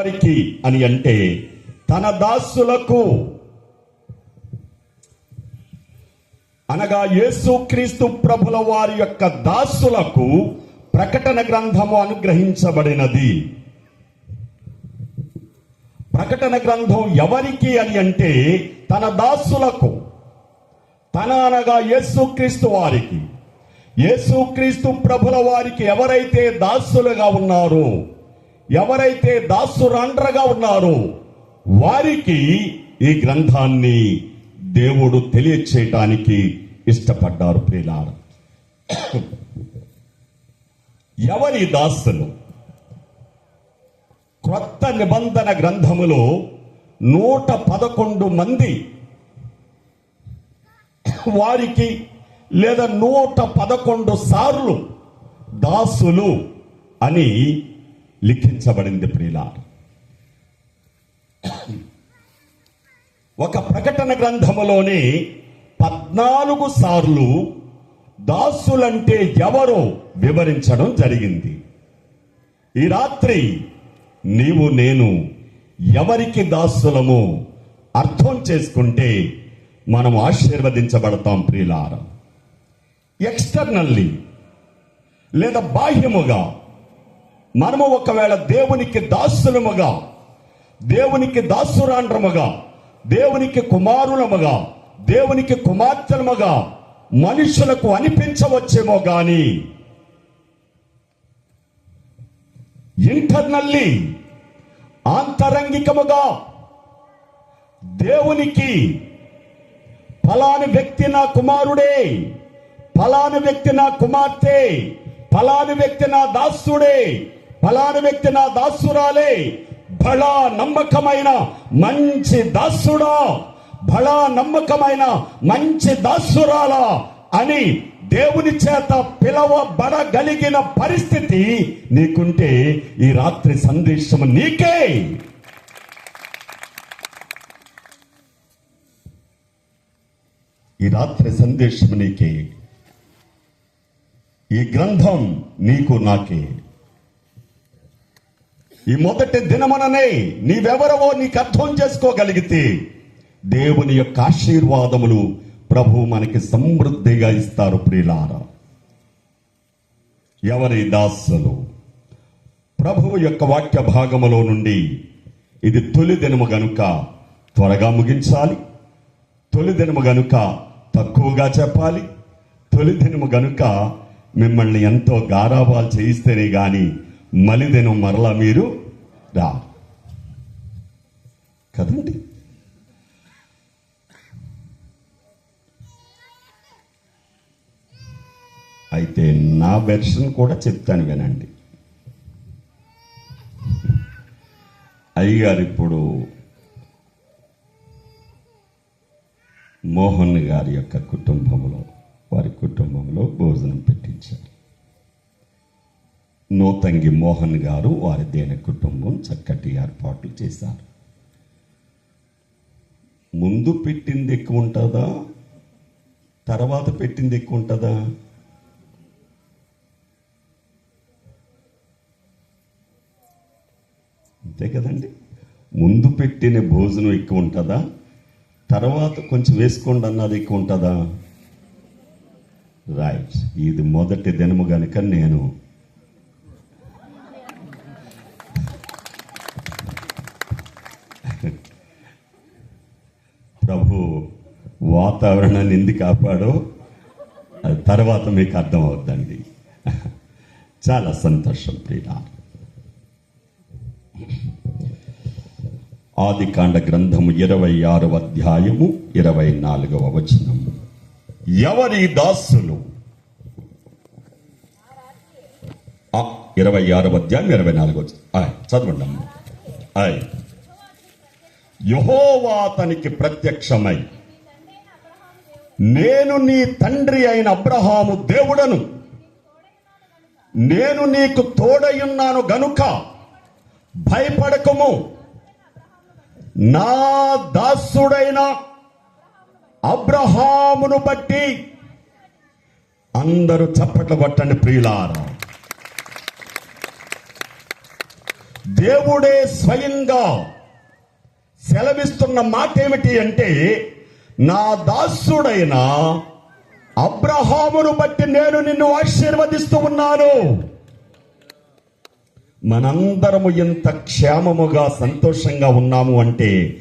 వారికి అని అంటే తన దాసులకు. అనగా యేసుక్రీస్తు ప్రభుల వారి యొక్క దాసులకు ప్రకటన గ్రంథము అనుగ్రహించబడినది. ప్రకటన గ్రంథం ఎవరికి అని అంటే తన దాసులకు. తన అనగా యేసుక్రీస్తు వారికి. యేసుక్రీస్తు ప్రభుల వారికి ఎవరైతే దాసులుగా ఉన్నారో ఎవరైతే దాసురాండ్రగా ఉన్నారో వారికి ఈ గ్రంథాన్ని దేవుడు తెలియచేయటానికి ఇష్టపడ్డారు ప్రియులారు. ఎవరి దాసులు? క్రొత్త నిబంధన గ్రంథములో నూట పదకొండు మంది వారికి లేదా నూట పదకొండు సార్లు దాసులు అని లిఖించబడింది ప్రియుల ఒక ప్రకటన గ్రంథములోనే పద్నాలుగు సార్లు దాసులంటే ఎవరో వివరించడం జరిగింది. ఈ రాత్రి నీవు నేను ఎవరికి దాసులము అర్థం చేసుకుంటే మనం ఆశీర్వదించబడతాం ప్రియులారం. ఎక్స్టర్నల్లీ లేదా బాహ్యముగా మనము ఒకవేళ దేవునికి దాసులముగా దేవునికి దాసురాండ్రముగా దేవునికి కుమారులముగా దేవునికి కుమార్తెలముగా మనుషులకు అనిపించవచ్చేమో గాని ఇంటర్నల్లీ ఆంతరంగికముగా దేవునికి ఫలాని వ్యక్తి నా కుమారుడే ఫలాని వ్యక్తి నా కుమార్తె ఫలాని వ్యక్తి నా దాసుడే ఫలాని వ్యక్తి నా దాసురాలే. బళా నమ్మకమైన మంచి దాసుడా. బళా నమ్మకమైన మంచి దాసురాలా అని దేవుని చేత పిలవబడగలిగిన పరిస్థితి నీకుంటే ఈ రాత్రి సందేశం నీకే. ఈ రాత్రి సందేశం నీకే. ఈ గ్రంథం నీకు నాకే. ఈ మొదటి దినమననే నీవెవరవో నీకు అర్థం చేసుకోగలిగితే దేవుని యొక్క ఆశీర్వాదములు ప్రభు మనకి సమృద్ధిగా ఇస్తారు ప్రియులార. ఎవరి దాసులు? ప్రభువు యొక్క వాక్య భాగములో నుండి ఇది తొలి దినము గనుక త్వరగా ముగించాలి. తొలి దినము గనుక తక్కువగా చెప్పాలి. తొలి దినము గనుక మిమ్మల్ని ఎంతో గారాబాలు చేయిస్తేనే కానీ మలిదెనం మరలా మీరు రా. కదండి? అయితే నా వెర్షన్ కూడా చెప్తాను వినండి. అయ్యగారు ఇప్పుడు మోహన్ గారి యొక్క కుటుంబంలో వారి కుటుంబంలో భోజనం పెట్టించారు. నూతంగి మోహన్ గారు వారి దేని కుటుంబం చక్కటి ఏర్పాట్లు చేశారు. ముందు పెట్టింది ఎక్కువ ఉంటుందా? తర్వాత పెట్టింది ఎక్కువ ఉంటుందా? అంతే కదండి. ముందు పెట్టిన భోజనం ఎక్కువ ఉంటుందా? తర్వాత కొంచెం వేసుకోండి అన్నది ఎక్కువ ఉంటుందా? రైట్ ఇది మొదటి దినము కనుక నేను వాతావరణాన్ని ఎందుకు ఆపాడో తర్వాత మీకు అర్థం అవుద్దండి చాలా సంతోషం ప్రియుల ఆదికాండ గ్రంథము ఇరవై ఆరవ అధ్యాయము ఇరవై నాలుగవ వచనము ఎవరి దాసులు? ఇరవై ఆరవ అధ్యాయం ఇరవై నాలుగవ ఆయ్, చదవండి అమ్మ. ఆయ్. యహోవా అతనికి ప్రత్యక్షమై నేను నీ తండ్రి అయిన అబ్రహాము దేవుడను. నేను నీకు తోడయున్నాను గనుక భయపడకము. నా దాసుడైన అబ్రహామును బట్టి అందరూ చప్పట్లు పట్టండి ప్రియులార. దేవుడే స్వయంగా సెలవిస్తున్న మాట ఏమిటి అంటే నా దాసుడైన అబ్రహామును బట్టి నేను నిన్ను ఆశీర్వదిస్తూ ఉన్నాను. మనందరము ఎంత క్షేమముగా సంతోషంగా ఉన్నాము అంటే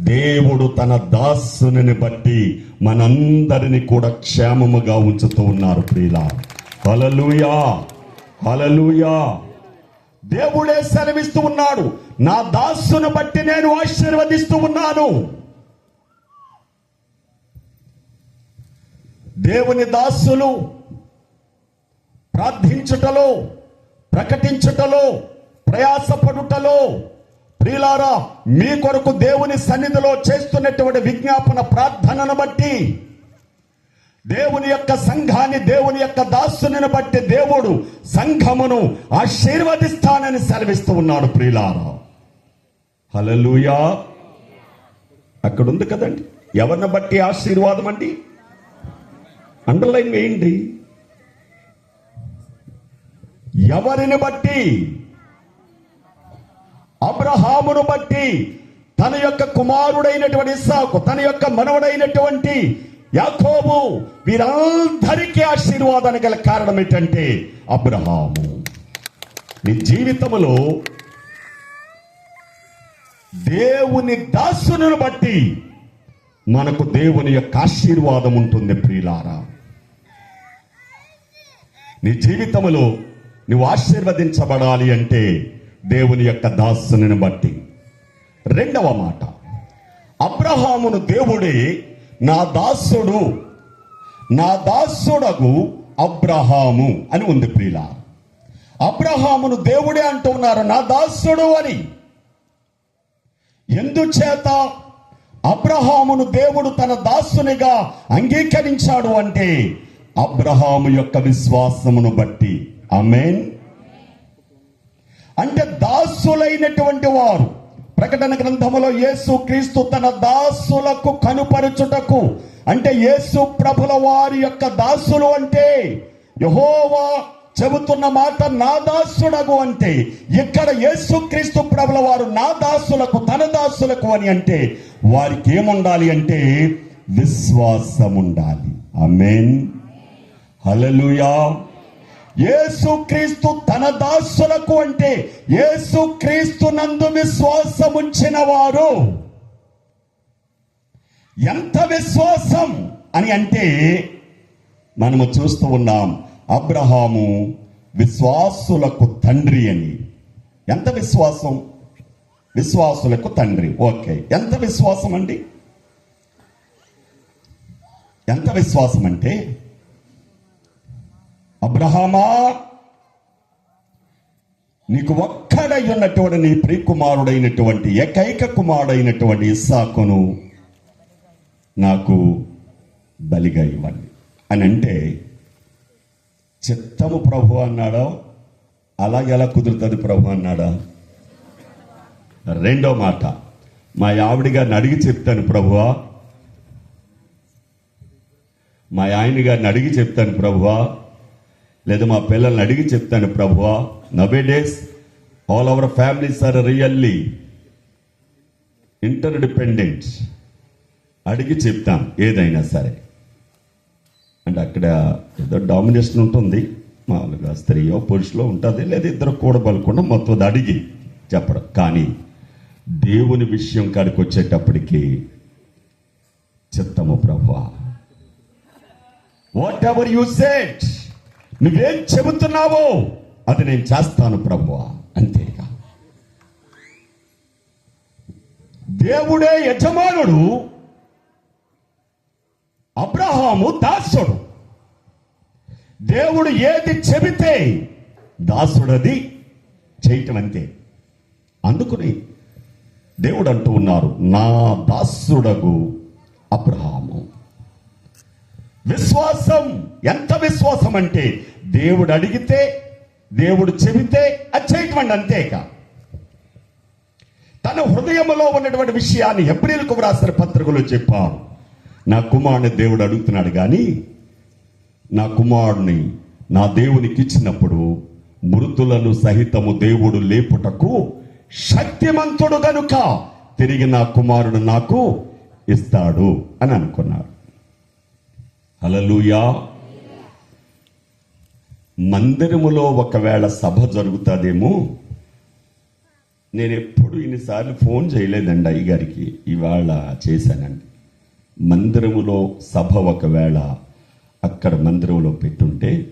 దేవుడు తన దాసుని బట్టి మనందరిని కూడా క్షేమముగా ఉంచుతూ ఉన్నారు ప్రియుల హలలుయా హలలుయా దేవుడే సెలవిస్తూ ఉన్నాడు. నా దాసును బట్టి నేను ఆశీర్వదిస్తూ ఉన్నాను. దేవుని దాసులు ప్రార్థించుటలో ప్రకటించుటలో ప్రయాసపడుటలో ప్రియులారా మీ కొరకు దేవుని సన్నిధిలో చేస్తున్నటువంటి విజ్ఞాపన ప్రార్థనను బట్టి దేవుని యొక్క సంఘాన్ని దేవుని యొక్క దాసుని బట్టి దేవుడు సంఘమును ఆశీర్వదిస్తానని సెలవిస్తూ ఉన్నాడు ప్రియులారా. హలలుయా అక్కడ ఉంది కదండి. ఎవరిని బట్టి ఆశీర్వాదం అండి? అండర్లైన్ వేయండి. ఎవరిని బట్టి? అబ్రహామును బట్టి తన యొక్క కుమారుడైనటువంటి ఇస్సాకు తన యొక్క మనవడైనటువంటి యాకోబు వీరందరికీ ఆశీర్వాదానికి గల కారణం ఏంటంటే అబ్రహాము. నీ జీవితంలో దేవుని దాసును బట్టి మనకు దేవుని యొక్క ఆశీర్వాదం ఉంటుంది ప్రియులారా. నీ జీవితములో నువ్వు ఆశీర్వదించబడాలి అంటే దేవుని యొక్క దాసుని బట్టి. రెండవ మాట అబ్రహామును దేవుడే నా దాసుడు నా దాసుడగు అబ్రహాము అని ఉంది ప్రియుల అబ్రహామును దేవుడే అంటున్నారు నా దాసుడు అని. ఎందుచేత అబ్రహామును దేవుడు తన దాసునిగా అంగీకరించాడు అంటే అబ్రహాము యొక్క విశ్వాసమును బట్టి. అమేన్ అంటే దాసులైనటువంటి వారు ప్రకటన గ్రంథములో యేసు క్రీస్తు తన దాసులకు కనుపరుచుటకు అంటే యేసు ప్రభుల వారి యొక్క దాసులు అంటే యహోవా చెబుతున్న మాట నా దాసుడగు అంటే ఇక్కడ యేసుక్రీస్తు ప్రభుల వారు నా దాసులకు తన దాసులకు అని అంటే వారికి ఏముండాలి అంటే విశ్వాసం ఉండాలి ఆమేన్ హలలుయా యేసుక్రీస్తు తన దాసులకు అంటే యేసుక్రీస్తు నందు విశ్వాసముంచిన వారు ఎంత విశ్వాసం అని అంటే మనము చూస్తూ ఉన్నాం అబ్రహాము విశ్వాసులకు తండ్రి అని. ఎంత విశ్వాసం? విశ్వాసులకు తండ్రి. ఓకే. ఎంత విశ్వాసం అండి ఎంత విశ్వాసం అంటే అబ్రహామా నీకు ఒక్కడై ఉన్నటువంటి నీ ప్రియకుమారుడైనటువంటి ఏకైక కుమారుడైనటువంటి ఇస్సాకును నాకు బలిగా ఇవ్వండి. అని అంటే చిత్తము ప్రభు అన్నాడా అలాగే ఎలా కుదురుతుంది ప్రభు అన్నాడా? రెండో మాట. మా ఆవిడ గారిని అడిగి చెప్తాను ప్రభువా మా ఆయన గారిని అడిగి చెప్తాను ప్రభువా లేదా మా పిల్లల్ని అడిగి చెప్తాను ప్రభువా nowadays all our families are really interdependent అడిగి చెప్తాం ఏదైనా సరే. అంటే అక్కడ ఏదో డామినేషన్ ఉంటుంది. మామూలుగా స్త్రీయో పురుషులో ఉంటుంది. లేదా ఇద్దరు కూడబలకుండా మొత్తం అడిగి చెప్పడం. కానీ దేవుని విషయం కాడికి వచ్చేటప్పటికి చిత్తము ప్రభా వాట్ ఎవర్ యూ సెట్ నువ్వేం చెబుతున్నావో అది నేను చేస్తాను ప్రభువా. అంతేగా. దేవుడే యజమానుడు అబ్రహాము దాసుడు. దేవుడు ఏది చెబితే దాసుడది చేయటం అంతే. అందుకుని దేవుడు అంటూ ఉన్నారు నా దాసుడగు అబ్రహాము. విశ్వాసం ఎంత విశ్వాసం అంటే దేవుడు అడిగితే దేవుడు చెబితే అది చేయటం అంతేక తన హృదయంలో ఉన్నటువంటి విషయాన్ని ఎప్రిల్కు వ్రాసిన పత్రికలో చెప్పారు. నా కుమారుని దేవుడు అడుగుతున్నాడు కానీ నా కుమారుని నా దేవునికి ఇచ్చినప్పుడు మృతులను సహితము దేవుడు లేపుటకు శక్తిమంతుడు గనుక తిరిగి నా కుమారుడు నాకు ఇస్తాడు అని అనుకున్నాడు అలలుయా మందిరములో ఒకవేళ సభ జరుగుతుందేమో నేను ఎప్పుడు ఇన్నిసార్లు ఫోన్ చేయలేదండి అయ్యగారికి. ఇవాళ చేశానండి. మందిరములో సభ ఒకవేళ అక్కడ మందిరంలో పెట్టుంటే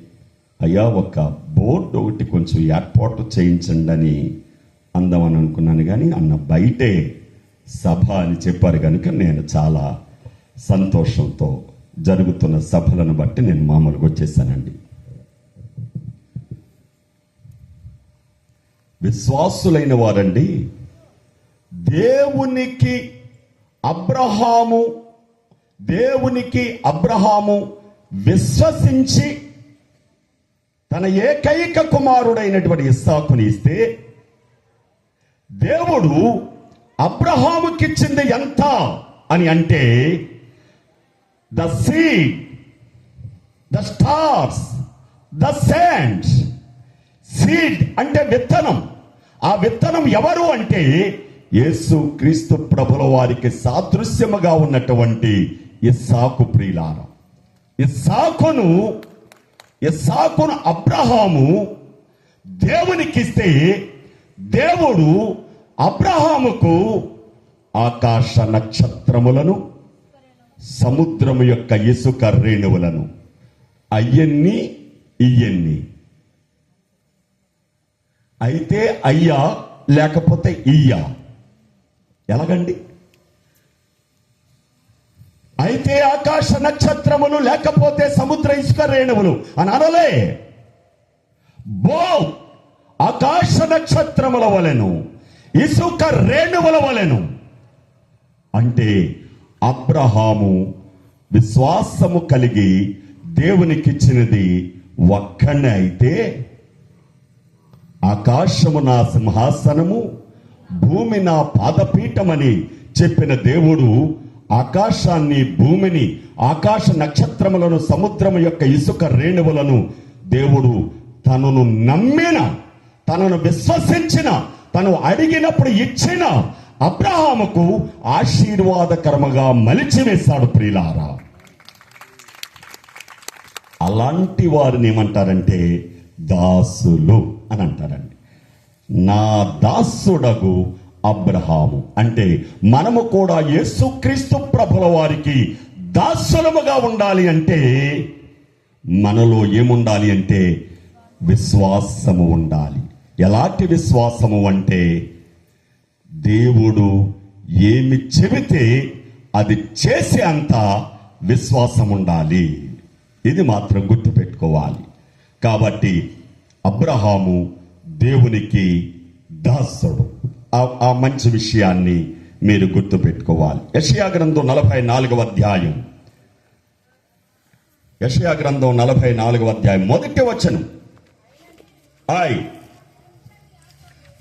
అయ్యా ఒక బోర్డు ఒకటి కొంచెం ఏర్పాటు చేయించండి అని అందామని అనుకున్నాను. కానీ అన్న బయటే సభ అని చెప్పారు. కనుక నేను చాలా సంతోషంతో జరుగుతున్న సభలను బట్టి నేను మామూలుగా వచ్చేసానండి. విశ్వాసులైన వారండి దేవునికి అబ్రహాము దేవునికి అబ్రహాము విశ్వసించి తన ఏకైక కుమారుడైనటువంటి ఇస్సాకుని ఇస్తే దేవుడు అబ్రహాముకిచ్చింది ఎంత అని అంటే the sea the stars the sands seed అంటే విత్తనం. ఆ విత్తనం ఎవరు అంటే యేసు క్రీస్తు ప్రభుల వారికి సాదృశ్యముగా ఉన్నటువంటి ఇస్సాకు ప్రియులార ఇస్సాకును ఇస్సాకును అబ్రహాము దేవునికిస్తే దేవుడు అబ్రహాముకు ఆకాశ నక్షత్రములను సముద్రము యొక్క ఇసుక రేణువులను. అయ్యన్ని ఇయ్యన్ని. అయితే అయ్యా లేకపోతే ఇయ్యా. ఎలాగండి? అయితే ఆకాశ నక్షత్రములు లేకపోతే సముద్ర ఇసుక రేణువులు. అని అనలే. బో ఆకాశ నక్షత్రముల వలెను ఇసుక రేణువుల వలెను. అంటే అబ్రహాము విశ్వాసము కలిగి దేవునికిచ్చినది ఒక్కనే అయితే ఆకాశము నా సింహాసనము భూమి నా పాదపీఠమని చెప్పిన దేవుడు ఆకాశాన్ని భూమిని ఆకాశ నక్షత్రములను సముద్రము యొక్క ఇసుక రేణువులను దేవుడు తనను నమ్మిన తనను విశ్వసించిన తను అడిగినప్పుడు ఇచ్చిన అబ్రహాముకు ఆశీర్వాదకరముగా మలిచివేశాడు ప్రియులారా. అలాంటి వారిని ఏమంటారంటే దాసులు అని అంటారండి. నా దాసుడగు అబ్రహాము. అంటే మనము కూడా యేసుక్రీస్తు ప్రభుల వారికి దాసులముగా ఉండాలి అంటే మనలో ఏముండాలి అంటే విశ్వాసము ఉండాలి. ఎలాంటి విశ్వాసము అంటే దేవుడు ఏమి చెబితే అది చేసే అంత విశ్వాసం ఉండాలి. ఇది మాత్రం గుర్తుపెట్టుకోవాలి. కాబట్టి అబ్రహాము దేవునికి దాసుడు. ఆ- మంచి విషయాన్ని మీరు గుర్తుపెట్టుకోవాలి. యషయా గ్రంథం నలభై నాలుగవ అధ్యాయం. యషయా గ్రంథం నలభై నాలుగవ అధ్యాయం. మొదటి వచనం. ఆయ్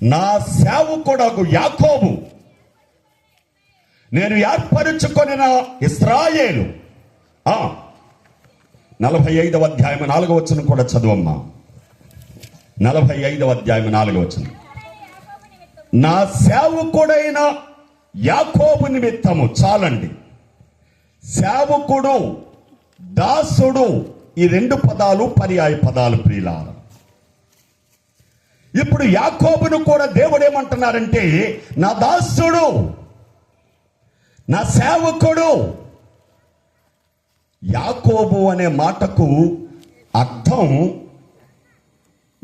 నా సేవకుడగు యాకోబు నేను ఏర్పరుచుకొనిన ఇస్రాయేలు. ఆ నలభై ఐదవ అధ్యాయం నాలుగవ వచనం కూడా చదువమ్మా. నలభై ఐదవ అధ్యాయం నాలుగవ వచనం. నా సేవకుడైన యాకోబు నిమిత్తము చాలండి. సేవకుడు దాసుడు ఈ రెండు పదాలు పర్యాయ పదాలు ప్రియులార. ఇప్పుడు యాకోబును కూడా దేవుడు ఏమంటున్నారంటే నా దాసుడు నా సేవకుడు యాకోబు అనే మాటకు అర్థం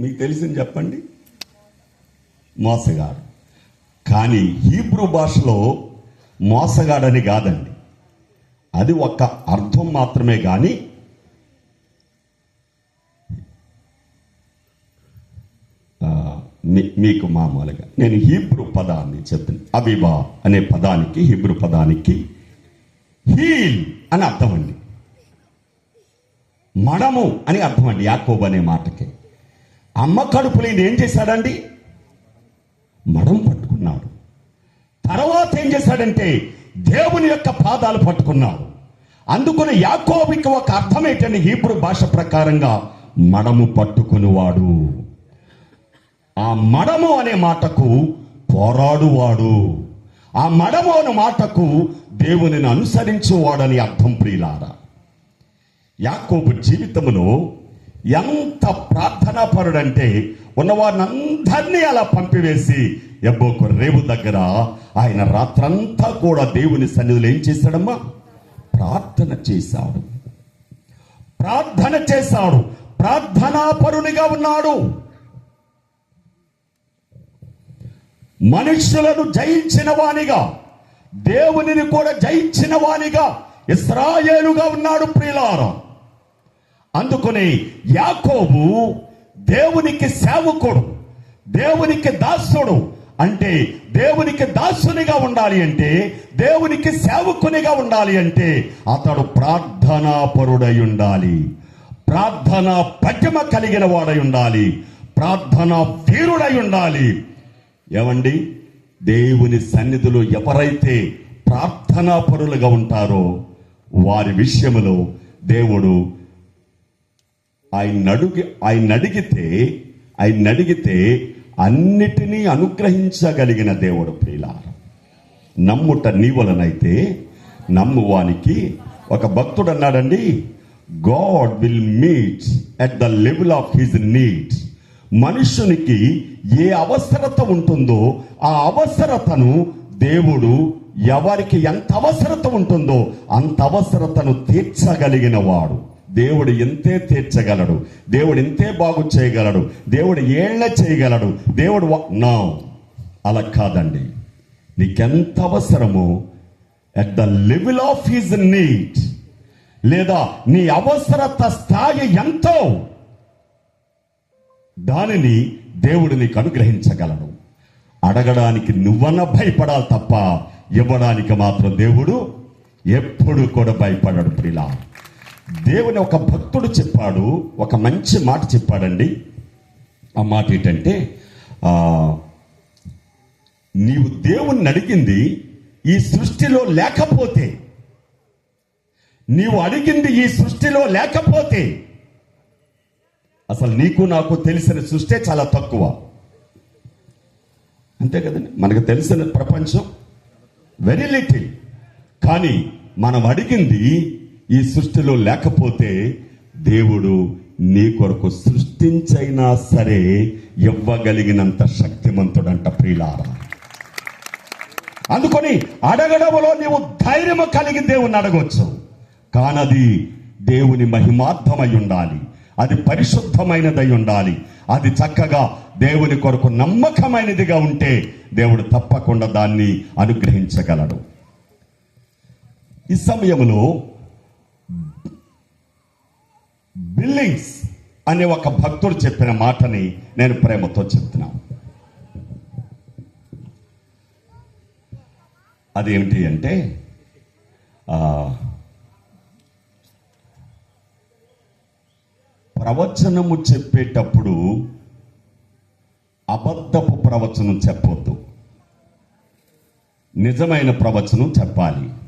మీకు తెలిసింది చెప్పండి? మోసగాడు. కానీ హీబ్రూ భాషలో మోసగాడని కాదండి. అది ఒక అర్థం మాత్రమే కానీ మీకు మామూలుగా. నేను హీబ్రూ పదాన్ని చెప్తాను అబిబా అనే పదానికి హీబ్రూ పదానికి హీల్ అని అర్థం అండి. మడము అని అర్థం అండి యాకోబు అనే మాటకి. అమ్మ కడుపులో ఏం చేశాడండి? మడం తర్వాత ఏం చేశాడంటే దేవుని యొక్క పాదాలు పట్టుకున్నాడు. అందుకుని యాకోబికి ఒక అర్థం ఏంటంటే హీబ్రూ భాష ప్రకారంగా మడము పట్టుకునివాడు. ఆ మడము అనే మాటకు పోరాడువాడు. ఆ మడమోను మాటకు దేవునిని అనుసరించువాడని అర్థం ప్రియులారా. యాకోబు జీవితంలో ఎంత ప్రార్థనాపరుడంటే ఉన్నవారిని అందరినీ అలా పంపివేసి ఎబ్బోకు రేవు దగ్గర ఆయన రాత్రంతా కూడా దేవుని సన్నిధిలో ఏం చేశాడమ్మా? ప్రార్థన చేశాడు. ప్రార్థన చేశాడు. ప్రార్థనాపరునిగా ఉన్నాడు. మనుషులను జయించిన వానిగా దేవునిని కూడా జయించిన వానిగా ఇస్రాయేలుగా ఉన్నాడు ప్రియులారా. అందుకని యాకోబు దేవునికి సేవకుడు దేవునికి దాసుడు అంటే దేవునికి దాసునిగా ఉండాలి అంటే దేవునికి సేవకునిగా ఉండాలి అంటే అతడు ప్రార్థనా పరుడై ఉండాలి ప్రార్థన పటిమ కలిగిన వాడై ఉండాలి ప్రార్థన వీరుడై ఉండాలి ఏమండి? దేవుని సన్నిధిలో ఎవరైతే ప్రార్థనా పరులుగా ఉంటారో వారి విషయములో దేవుడు ఆయన అడుగు ఆయన అడిగితే ఆయన అడిగితే అన్నిటినీ అనుగ్రహించగలిగిన దేవుడు ప్రియులార. నమ్ముట నీ వలనైతే నమ్మువానికి ఒక భక్తుడు అన్నాడండి God will meet at the level of his needs మనుషునికి ఏ అవసరత ఉంటుందో ఆ అవసరతను దేవుడు ఎవరికి ఎంత అవసరత ఉంటుందో అంత అవసరతను తీర్చగలిగిన వాడు. దేవుడు ఎంతే తీర్చగలడు. దేవుడు ఎంతే బాగు చేయగలడు. దేవుడు ఏళ్ళ చేయగలడు. దేవుడు నా. అలా కాదండి. నీకెంత అవసరమో at the level of his need లేదా నీ అవసరత స్థాయి ఎంతో దానిని దేవుడు నీకు అనుగ్రహించగలడు. అడగడానికి నువ్వన్న భయపడాలి తప్ప ఇవ్వడానికి మాత్రం దేవుడు ఎప్పుడు కూడా భయపడాడు ప్రిలా దేవుని ఒక భక్తుడు చెప్పాడు ఒక మంచి మాట చెప్పాడండి. ఆ మాట ఏంటంటే నీవు దేవుణ్ణి అడిగింది ఈ సృష్టిలో లేకపోతే నీవు అడిగింది ఈ సృష్టిలో లేకపోతే అసలు నీకు నాకు తెలిసిన సృష్టి చాలా తక్కువ. అంతే కదండి మనకు తెలిసిన ప్రపంచం వెరీ లిటిల్. కానీ మనం అడిగింది ఈ సృష్టిలో లేకపోతే దేవుడు నీ కొరకు సృష్టించైనా సరే ఇవ్వగలిగినంత శక్తిమంతుడంట ప్రియులార. అందుకొని అడగడములో నీవు ధైర్యము కలిగి దేవుణ్ణి అడగవచ్చు కానది దేవుని మహిమార్థమై ఉండాలి. అది పరిశుద్ధమైనదై ఉండాలి. అది చక్కగా దేవుని కొరకు నమ్మకమైనదిగా ఉంటే దేవుడు తప్పకుండా దాన్ని అనుగ్రహించగలడు. ఈ సమయంలో బిల్లింగ్స్ అనే ఒక భక్తుడు చెప్పిన మాటని నేను ప్రేమతో చెప్తున్నాను అదేమిటి అంటే ప్రవచనము చెప్పేటప్పుడు అబద్ధపు ప్రవచనం చెప్పొద్దు. నిజమైన ప్రవచనం చెప్పాలి.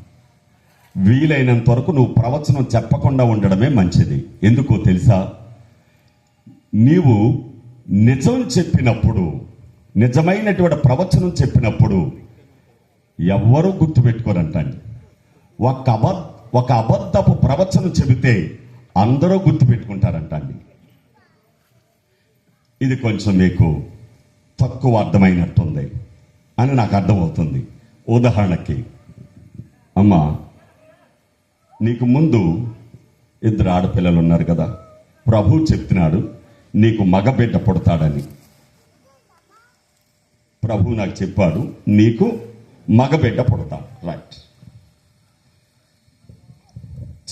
వీలైనంత వరకు నువ్వు ప్రవచనం చెప్పకుండా ఉండడమే మంచిది. ఎందుకో తెలుసా? నీవు నిజం చెప్పినప్పుడు నిజమైనటువంటి ప్రవచనం చెప్పినప్పుడు ఎవ్వరూ గుర్తుపెట్టుకోరంటండి ఒక అబద్ ఒక అబద్ధపు ప్రవచనం చెబితే అందరూ గుర్తుపెట్టుకుంటారంటండి ఇది కొంచెం మీకు తక్కువ అర్థమైనట్టుంది అని నాకు అర్థమవుతుంది. ఉదాహరణకి అమ్మా నీకు ముందు ఇద్దరు ఆడపిల్లలు ఉన్నారు కదా. ప్రభు చెప్తున్నాడు నీకు మగబిడ్డ పుడతాడని. ప్రభు నాకు చెప్పాడు నీకు మగబిడ్డ పుడతాడు రైట్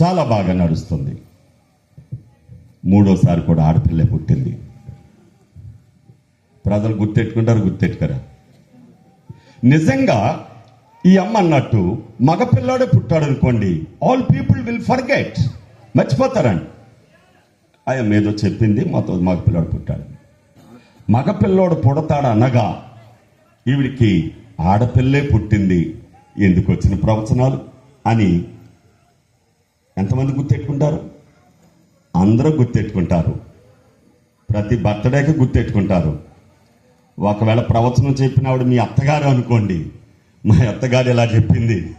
చాలా బాగా నడుస్తుంది. మూడోసారి కూడా ఆడపిల్లే పుట్టింది. ప్రజలు గుర్తెట్టుకుంటారు గుర్తెట్టుకరా. నిజంగా ఈ అమ్మ అన్నట్టు మగపిల్లాడే పుట్టాడు అనుకోండి ఆల్ పీపుల్ విల్ ఫర్గెట్ మర్చిపోతారండి. ఆయన ఏదో చెప్పింది మాతో మగపిల్లాడు పుట్టాడు. మగపిల్లోడు పుడతాడు అనగా ఈవిడికి ఆడపిల్లే పుట్టింది. ఎందుకు వచ్చిన ప్రవచనాలు? అని ఎంతమంది గుర్తెట్టుకుంటారు? అందరూ గుర్తెట్టుకుంటారు. ప్రతి బర్త్డేకి గుర్తెట్టుకుంటారు. ఒకవేళ ప్రవచనం చెప్పినవాడు మీ అత్తగారు అనుకోండి మా అత్తగారు ఇలా చెప్పింది.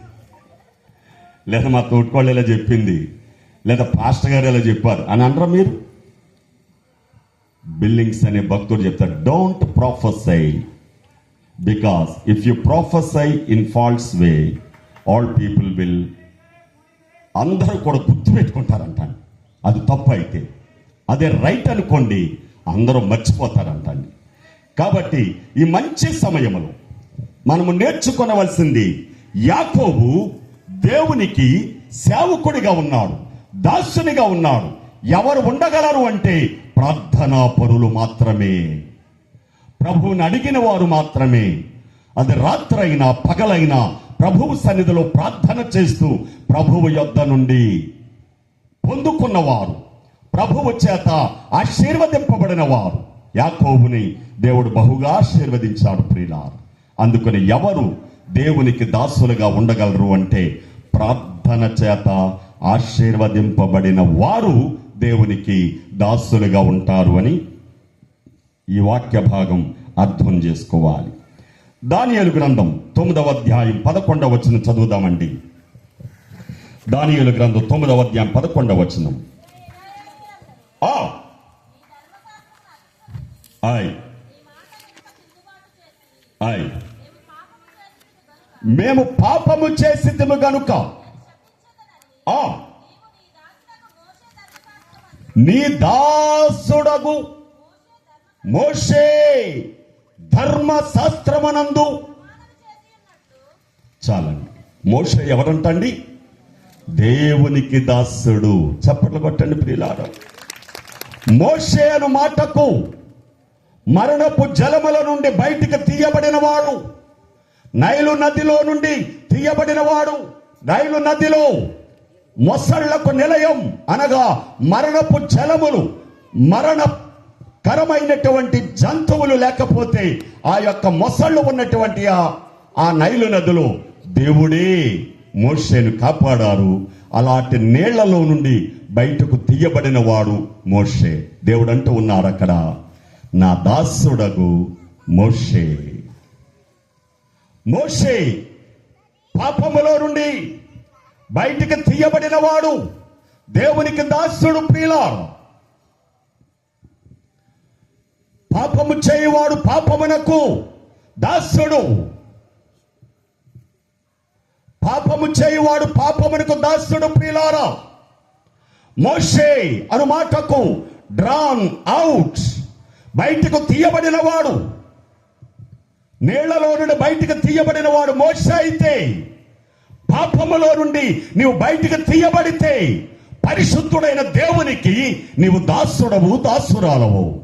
లేదా మా తోటికోళ్ళు ఇలా చెప్పింది. లేదా పాస్టర్ గారు ఇలా చెప్పారు. అని అనరా మీరు? బిల్లింగ్స్ అనే భక్తుడు చెప్తారు don't prophesy because if you prophesy in false way all people will అందరూ కూడా గుర్తు పెట్టుకుంటారంటాను. అది తప్పు అయితే. అదే రైట్ అనుకోండి అందరూ మర్చిపోతారంటండి కాబట్టి ఈ మంచి సమయంలో మనము నేర్చుకొనవలసింది యాకోబు దేవునికి సేవకుడిగా ఉన్నాడు దాసునిగా ఉన్నాడు. ఎవరు ఉండగలరు అంటే ప్రార్థనా పరులు మాత్రమే. ప్రభువుని అడిగిన వారు మాత్రమే. అది రాత్రైనా పగలైనా ప్రభువు సన్నిధిలో ప్రార్థన చేస్తూ ప్రభువు యొద్ద నుండి పొందుకున్నవారు ప్రభువు చేత ఆశీర్వదింపబడిన వారు యాకోబుని దేవుడు బహుగా ఆశీర్వదించాడు ప్రియులారు. అందుకని ఎవరు దేవునికి దాసులుగా ఉండగలరు అంటే ప్రార్థన చేత ఆశీర్వదింపబడిన వారు దేవునికి దాసులుగా ఉంటారు అని ఈ వాక్య భాగం అర్థం చేసుకోవాలి. దానియలు గ్రంథం తొమ్మిదవ అధ్యాయం పదకొండవ వచనం చదువుదామండి. దానియలు గ్రంథం తొమ్మిదవ అధ్యాయం పదకొండవ వచనం. ఆ! ఆయ్ ఆయ్ మేము పాపము చేసిద్దుము గనుక. ఆ. నీ దాసుడగు మోషే ధర్మశాస్త్రమనందు చాలండి. మోష ఎవరంటండి? దేవునికి దాసుడు. చప్పట్లు కొట్టండి ప్రియులారా. మోషే అను మాటకు మరణపు జలముల నుండి బయటికి తీయబడిన వాడు నైలు నదిలో నుండి తీయబడిన వాడు. నైలు నదిలో మొసళ్ళకు నిలయం అనగా మరణపు జలములు మరణ కరమైనటువంటి జంతువులు లేకపోతే ఆ యొక్క మొసళ్ళు ఉన్నటువంటి ఆ ఆ నైలు నదిలో దేవుడే మోషేను కాపాడారు. అలాంటి నీళ్ళలో నుండి బయటకు తీయబడిన వాడు మోషే. దేవుడు అంటూ ఉన్నారు అక్కడ. నా దాసుడగు మోషే. మోషే పాపములో నుండి బయటికి తీయబడిన వాడు దేవునికి దాసుడు ప్రియులారు పాపము చేయువాడు పాపమునకు దాసుడు. పాపము చేయువాడు పాపమునకు దాసుడు ప్రియులారా. మోషే అను మాటకు డ్రాన్ అవుట్. బయటకు తీయబడిన వాడు నీళ్ళలో నుండి బయటకు తీయబడిన వాడు మోస అయితే పాపములో నుండి నీవు బయటకు తీయబడితే పరిశుద్ధుడైన దేవునికి నీవు దాసుడవు దాసురాలవు.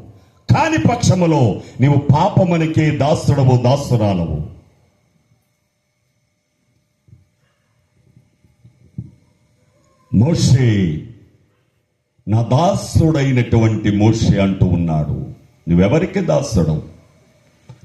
కాని పక్షములో నీవు పాపమునికి దాసుడవు దాసురాలవు. మోషే నా దాసుడైనటువంటి మోషే అంటూ ఉన్నాడు. నువ్వెవరికి దాసుడవు?